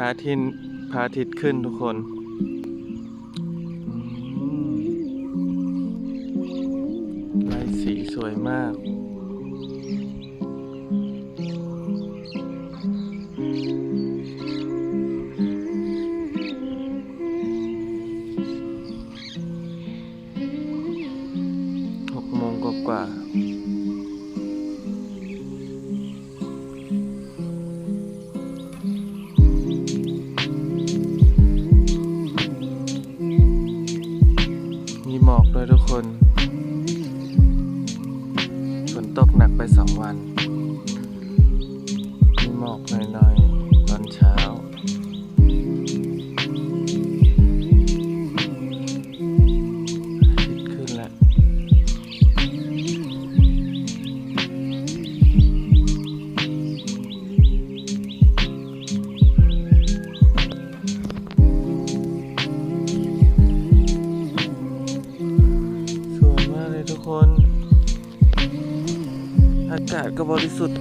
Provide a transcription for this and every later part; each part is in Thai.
ระอาทิตย์พระอาทิตย์ขึ้นทุกคน ลายสีสวยมาก หกโมงกว่าๆ ไปสองวัน มีหมอกหน่อยๆ ตอนเช้าอาทิตย์ขึ้นแล้ว สวยมากเลยทุกคน อากาศก็บริสุทธิ์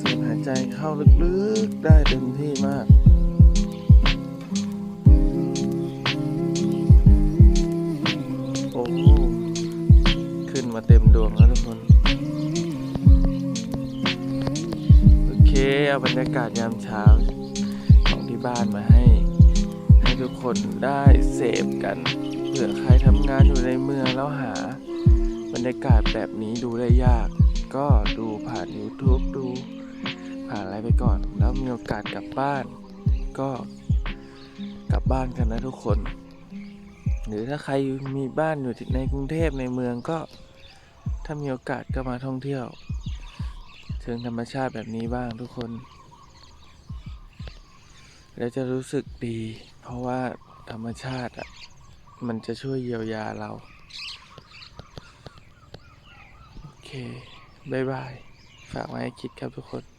สูดหายใจเข้าลึกๆ ได้เต็มที่มากโอ้ขึ้นมาเต็มดวงแล้วทุกคน โอเค เอาบรรยากาศยามเช้าของที่บ้านมาให้ ให้ทุกคนได้เสพกันเผื่อใครทำงานอยู่ในเมืองแล้วหา รรยากาศแบบนี้ดูได้ยาก ก็ดูผ่าน YouTube ดู ผ่านอะไรไปก่อน แล้วมีโอกาสกลับบ้าน ก็กลับบ้านกันนะทุกคน หรือถ้าใครมีบ้านอยู่ในกรุงเทพในเมืองก็ ถ้ามีโอกาสก็มาท่องเที่ยวเชิงธรรมชาติแบบนี้บ้างทุกคน แล้วจะรู้สึกดี เพราะว่าธรรมชาติอะมันจะช่วยเยียวยาเรา เค บ๊ายบาย ฝากไว้ให้คิดครับทุกคน